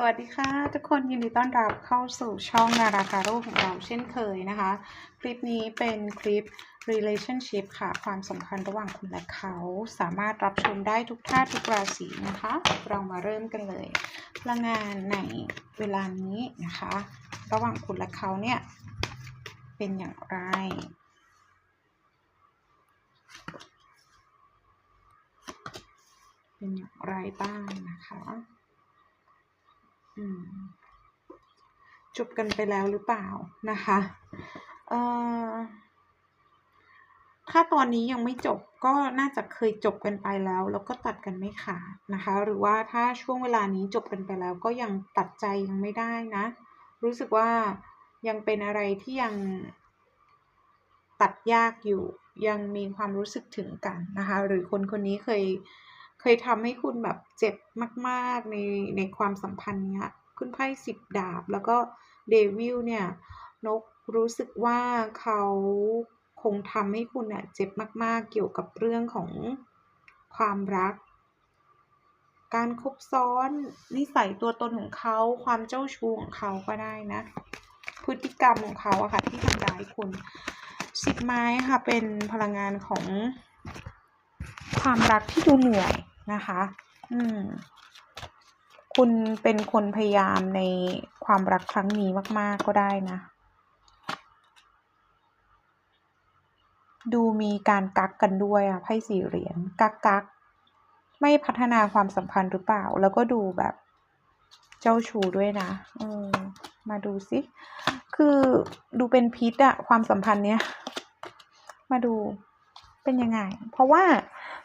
สวัสดีค่ะทุกคนยินดีต้อนรับเข้าสู่ช่องนาราคาโรของเราเช่นเคยนะคะ คลิปนี้เป็นคลิป relationship ค่ะ ความสัมพันธ์ระหว่างคุณและเขา สามารถรับชมได้ทุกท่าทุกราศีนะคะ เรามาเริ่มกันเลยพลังงานในเวลานี้นะคะ ระหว่างคุณและเขาเนี่ย เป็นอย่างไรเป็นอย่างไรบ้างนะคะ จบกันไปแล้วหรือเปล่านะคะเอ่อถ้าตอนนี้ยังไม่จบก็น่าจะเคยจบกันไปแล้ว แล้วก็ตัดกันไม่ขาดนะคะ หรือว่าถ้าช่วงเวลานี้จบกันไปแล้ว ก็ยังตัดใจยังไม่ได้นะ รู้สึกว่ายังเป็นอะไรที่ยังตัดยากอยู่ยังมีความรู้สึกถึงกันนะคะ หรือคนคนนี้เคย เคยทำให้คุณแบบเจ็บมากๆในในความสัมพันธ์เนี้ยขึ้นไพ่สิบดาบ แล้วก็เดวิลเนี่ยนกรู้สึกว่าเขาคงทำให้คุณเนี่ยเจ็บมากๆเกี่ยวกับเรื่องของความรัก การคบซ้อนนิสัยตัวตนของเขาความเจ้าชู้ของเขาก็ได้นะ พฤติกรรมของเขาอะค่ะที่ทำร้ายคุณสิบไม้ค่ะเป็นพลังงานของความรักที่ดูเหนื่อย นะคะ อืม คุณเป็นคนพยายามในความรักครั้งนี้มาก ๆ ก็ได้นะ ดูมีการกักกันด้วยอะไพ่สี่เหรียญกักกักไม่พัฒนาความสัมพันธ์หรือเปล่า แล้วก็ดูแบบ เจ้าชู้ด้วยนะเออมาดูสิ คือดูเป็นพิษอะความสัมพันธ์เนี้ย มาดูเป็นยังไง เพราะว่า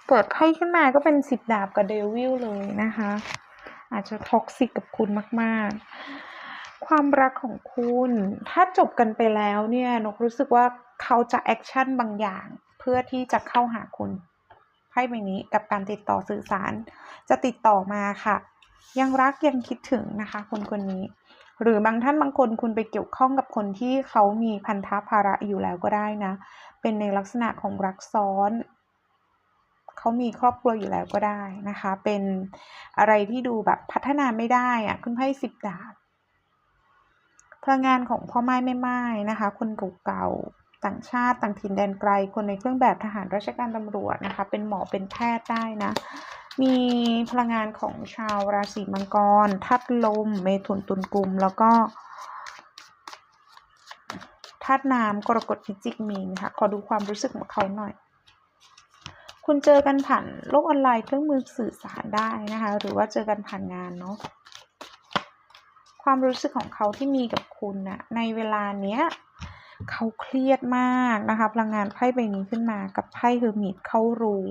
เปิดไพ่ขึ้นมาก็เป็นสิบดาบกับเดวิลเลยนะคะ อาจจะท็อกซิกกับคุณมาก ๆ ความรักของคุณ ถ้าจบกันไปแล้วเนี่ยนกรู้สึกว่าเขาจะแอคชั่นบางอย่าง เพื่อที่จะเข้าหาคุณไพ่ใบนี้กับการติดต่อสื่อสาร จะติดต่อมาค่ะ ยังรักยังคิดถึงนะคะ คนคนนี้ หรือบางท่านบางคนคุณไปเกี่ยวข้องกับคนที่เขามีพันธะภาระอยู่แล้วก็ได้นะ เป็นในลักษณะของรักซ้อน เขามีครอบครัวอยู่แล้วก็ได้นะคะ เป็นอะไรที่ดูแบบพัฒนาไม่ได้อะขึ้นไพ่สิบดาบพลังงานของพ่อไม้แม่ไม้นะคะ คนเก่าๆต่างชาติต่างถิ่นแดนไกล คนในเครื่องแบบทหารราชการตำรวจนะคะ เป็นหมอเป็นแพทย์ได้นะ มีพลังงานของชาวราศีมังกรทัดลม เมถุนตุลกุม แล้วก็ธาตุน้ำกรกฎพิจิกมีนค่ะ ขอดูความรู้สึกของเขาหน่อย คุณเจอกันผ่านโลกออนไลน์เครื่องมือสื่อสารได้นะคะ หรือว่าเจอกันผ่านงานเนาะความรู้สึกของเขาที่มีกับคุณนะในเวลาเนี้ยเขาเครียดมากนะคะพลังงานไพ่ใบนี้ขึ้นมากับไพ่เฮอร์มิตเขารู้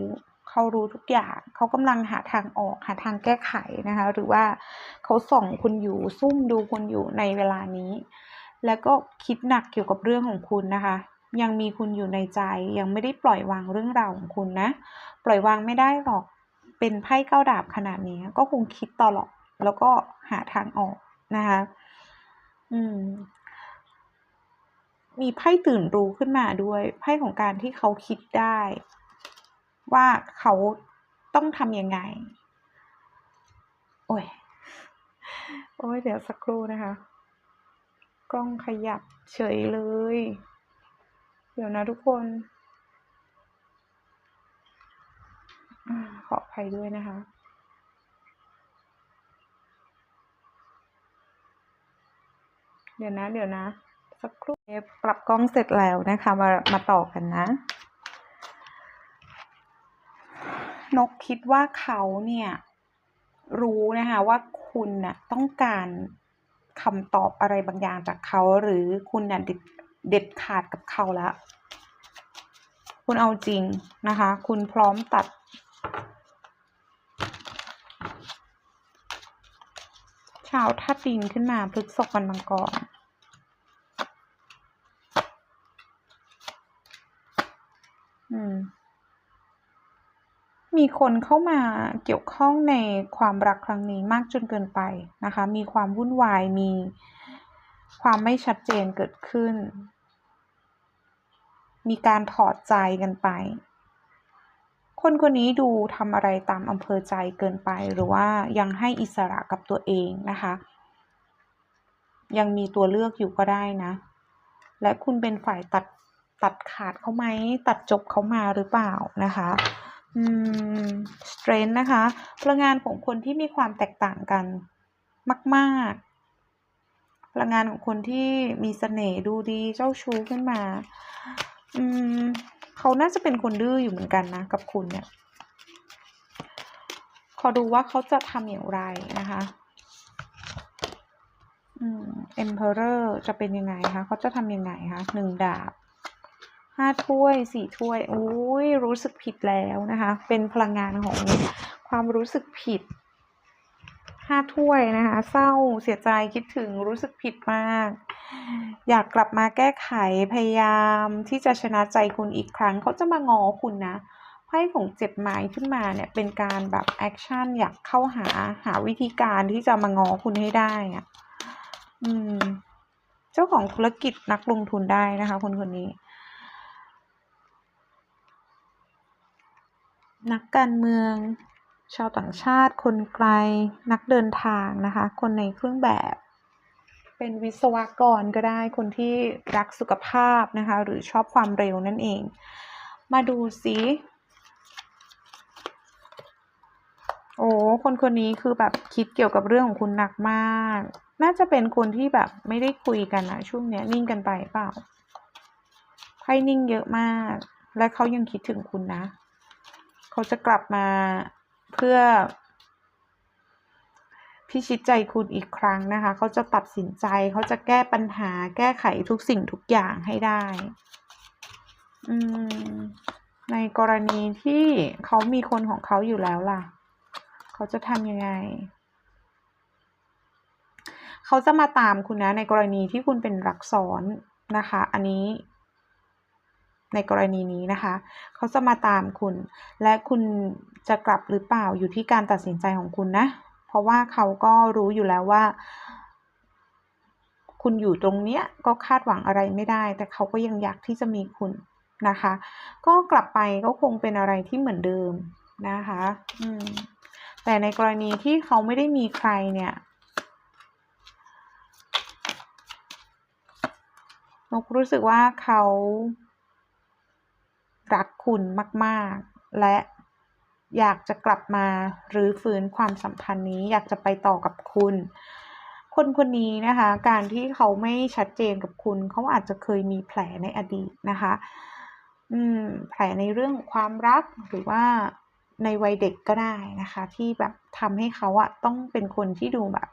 เขารู้ทุกอย่างเขากำลังหาทางออกหาทางแก้ไขนะคะ หรือว่าเขาส่องคุณอยู่ซุ่มดูคุณอยู่ในเวลานี้ แล้วก็คิดหนักเกี่ยวกับเรื่องของคุณนะคะ ยังมีคุณอยู่ในใจ ยังไม่ได้ปล่อยวางเรื่องราวของคุณนะ ปล่อยวางไม่ได้หรอก เป็นไพ่เก้าดาบขนาดนี้ ก็คงคิดตลอด แล้วก็หาทางออกนะคะ อืม มีไพ่ตื่นรู้ขึ้นมาด้วย ไพ่ของการที่เขาคิดได้ ว่าเขาต้องทำยังไง โอ้ย โอ้ย เดี๋ยวสักครู่นะคะ กล้องขยับเฉยเลย เดี๋ยวนะทุกคนขออภัยด้วยนะคะ เดี๋ยวนะ เดี๋ยวนะ สักครู่ปรับกล้องเสร็จแล้วนะคะ มามาต่อกันนะ นกคิดว่าเขาเนี่ย รู้นะคะว่าคุณน่ะต้องการคำตอบอะไรบางอย่างจากเขาหรือคุณน่ะเด็ด เด็ดขาดกับเขาแล้ว คุณเอาจริงนะคะ คุณพร้อมตัด ชาวธาตุดินขึ้นมาพฤกษกวันมังกรอืมมีคนเข้ามาเกี่ยวข้องในความรักครั้งนี้มากจนเกินไปนะคะ มีความวุ่นวาย มีความไม่ชัดเจนเกิดขึ้น มีการถอดใจกันไป คนคนนี้ดูทำอะไรตามอำเภอใจเกินไป หรือว่ายังให้อิสระกับตัวเองนะคะ ยังมีตัวเลือกอยู่ก็ได้นะ และคุณเป็นฝ่ายตัดตัดขาดเขาไหมตัดจบเขามาหรือเปล่านะคะอืม strength นะคะพลังงานของคนที่มีความแตกต่างกันมากๆพลังงานของคนที่มีเสน่ห์ดูดีเจ้าชู้ขึ้นมา อืมเขาน่าจะเป็นคนดื้ออยู่เหมือนกันนะ กับคุณเนี่ย ขอดูว่าเขาจะทำอย่างไรนะคะ อืม emperor จะเป็นยังไงคะเขาจะทำยังไงคะหนึ่งดาบห้าถ้วยสี่ถ้วยอุ้ยรู้สึกผิดแล้วนะคะ เป็นพลังงานของความรู้สึกผิดห้าถ้วยนะคะ เศร้าเสียใจคิดถึงรู้สึกผิดมาก อยากกลับมาแก้ไขพยายามที่จะชนะใจคุณอีกครั้ง เขาจะมางอคุณนะไพ่ของเจ็บไม้ขึ้นมาเนี่ยเป็นการแบบแอคชั่นอยากเข้าหาหาวิธีการที่จะมางอคุณให้ได้อะอืม เจ้าของธุรกิจนักลงทุนได้นะคะ คนคนนี้ นักการเมือง ชาวต่างชาติคนไกล นักเดินทางนะคะ คนในเครื่องแบบ เป็นวิศวกรก็ได้คนที่รักสุขภาพนะคะ หรือชอบความเร็วนั่นเอง มาดูสิโอ้คนคนนี้คือแบบคิดเกี่ยวกับเรื่องของคุณหนักมาก น่าจะเป็นคนที่แบบไม่ได้คุยกันนะช่วงเนี้ยนิ่งกันไปเปล่าไพ่นิ่งเยอะมาก และเขายังคิดถึงคุณนะ เขาจะกลับมาเพื่อ พิชิตใจคุณอีกครั้งนะคะ เขาจะตัดสินใจ เขาจะแก้ปัญหา แก้ไขทุกสิ่งทุกอย่างให้ได้อืมในกรณีที่เขามีคนของเขาอยู่แล้วล่ะ เขาจะทำยังไง เขาจะมาตามคุณนะ ในกรณีที่คุณเป็นรักซ้อนนะคะ อันนี้ในกรณีนี้นะคะ เขาจะมาตามคุณ และคุณจะกลับหรือเปล่าอยู่ที่การตัดสินใจของคุณนะ เพราะว่าเขาก็รู้อยู่แล้วว่า คุณอยู่ตรงเนี้ยก็คาดหวังอะไรไม่ได้ แต่เขาก็ยังอยากที่จะมีคุณนะคะ ก็กลับไปก็คงเป็นอะไรที่เหมือนเดิมนะคะ อืม แต่ในกรณีที่เขาไม่ได้มีใครเนี่ยนกรู้สึกว่าเขารักคุณมาก ๆ และ อยากจะกลับมาหรือฟื้นความสัมพันธ์นี้ อยากจะไปต่อกับคุณ คนคนนี้นะคะ การที่เขาไม่ชัดเจนกับคุณ เขาอาจจะเคยมีแผลในอดีตนะคะ อืม แผลในเรื่องความรักหรือว่าในวัยเด็กก็ได้นะคะ ที่แบบทำให้เขาอะต้องเป็นคนที่ดูแบบ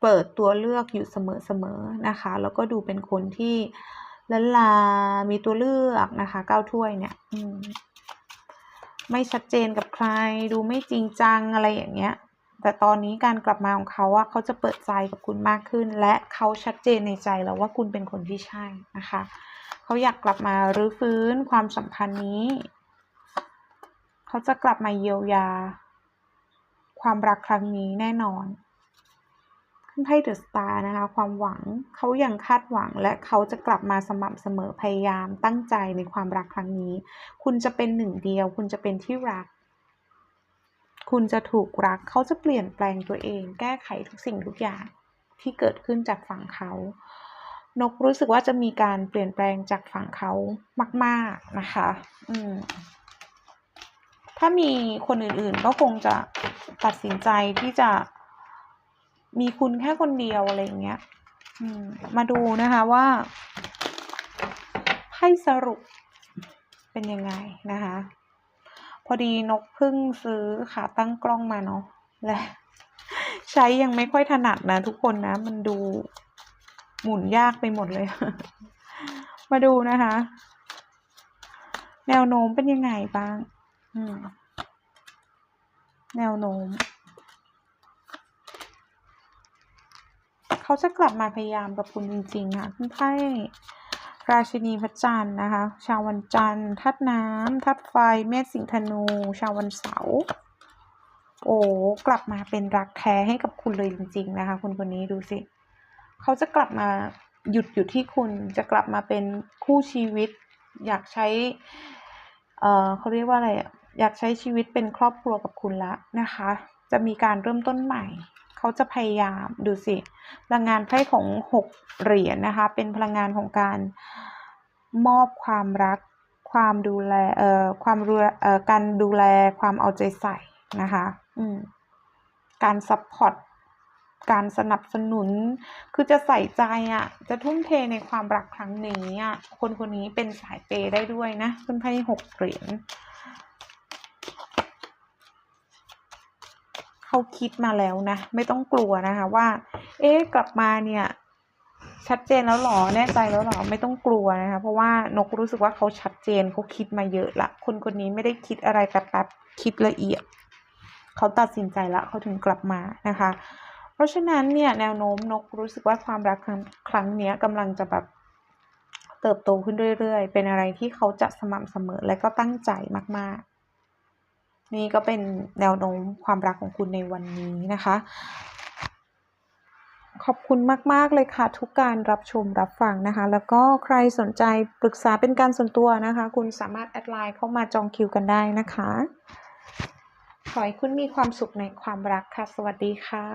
เปิดตัวเลือกอยู่เสมอๆนะคะ แล้วก็ดูเป็นคนที่ ละลา มีตัวเลือกนะคะเก้าถ้วยเนี่ยไม่ชัดเจนกับใคร ดูไม่จริงจังอะไรอย่างเงี้ย แต่ตอนนี้การกลับมาของเขาอะเขาจะเปิดใจกับคุณมากขึ้น และเขาชัดเจนในใจแล้วว่าคุณเป็นคนที่ใช่นะคะเขาอยากกลับมารื้อฟื้นความสัมพันธ์นี้ เขาจะกลับมาเยียวยา ความรักครั้งนี้แน่นอน ไพ่เดอะสตาร์นะคะ ความหวังเขายังคาดหวัง และเขาจะกลับมาสม่ำเสมอพยายามตั้งใจในความรักครั้งนี้ คุณจะเป็นหนึ่งเดียว คุณจะเป็นที่รัก คุณจะถูกรัก เขาจะเปลี่ยนแปลงตัวเอง แก้ไขทุกสิ่งทุกอย่างที่เกิดขึ้นจากฝั่งเขา นกรู้สึกว่าจะมีการเปลี่ยนแปลงจากฝั่งเขามาก ๆนะคะ อืมถ้ามีคนอื่นๆก็คงจะตัดสินใจที่จะ มีคุณแค่คนเดียวอะไรอย่างเงี้ยมาดูนะคะว่าไพ่สรุปเป็นยังไงนะคะ พอดีนกพิ่งซื้อขาตั้งกล้องมาเนาะและใช้ยังไม่ค่อยถนัดนะทุกคนนะ มันดูหมุนยากไปหมดเลย มาดูนะคะ แนวโน้มเป็นยังไงบ้าง แนวโน้ม เขาจะกลับมาพยายามกับคุณจริงๆค่ะคุณไพ่ราชินีพระจันทร์นะคะ ชาววันจันทร์ทัดน้ำทัดไฟ เมษสิงห์ธนู ชาววันเสาร์โอ้กลับมาเป็นรักแท้ให้กับคุณเลยจริง ๆ นะคะ คุณคนนี้ดูสิเขาจะกลับมาหยุดอยู่ที่คุณจะกลับมาเป็นคู่ชีวิต อยากใช้ เอ่อเขาเรียกว่าอะไรอยากใช้ชีวิตเป็นครอบครัวกับคุณล้วนะคะ จะมีการเริ่มต้นใหม่ เขาจะพยายามดูสิพลังงานไพ่ของหกเหรียญนะคะ เป็นพลังงานของการมอบความรัก ความดูแลเอ่อความดูแลเอ่อการดูแลความเอาใจใส่นะคะอืมการซัพพอร์ตการสนับสนุน คือจะใส่ใจอะจะทุ่มเทในความรักครั้งนี้อะคนคนนี้เป็นสายเปย์ได้ด้วยนะขึ้นไพ่หกเหรียญ เขาคิดมาแล้วนะ ไม่ต้องกลัวนะคะว่า เอ๊ะกลับมาเนี่ย ชัดเจนแล้วหรอแน่ใจแล้วหรอไม่ต้องกลัวนะคะ เพราะว่านกรู้สึกว่าเขาชัดเจนเขาคิดมาเยอะละคนคนนี้ไม่ได้คิดอะไรแป๊บๆคิดละเอียดเขาตัดสินใจแล้วเขาถึงกลับมานะคะ เพราะฉะนั้นเนี่ยแนวโน้มนกรู้สึกว่าความรักครั้งครั้งนี้กำลังจะแบบเติบโตขึ้นเรื่อยๆ เป็นอะไรที่เขาจะสม่ำเสมอและก็ตั้งใจมากๆ นี่ก็เป็นแนวโน้มความรักของคุณในวันนี้นะคะ ขอบคุณมาก ๆ เลยค่ะ ทุกการรับชมรับฟังนะคะ แล้วก็ใครสนใจปรึกษาเป็นการส่วนตัวนะคะ คุณสามารถแอดไลน์เข้ามาจองคิวกันได้นะคะ ขอให้คุณมีความสุขในความรักค่ะ สวัสดีค่ะ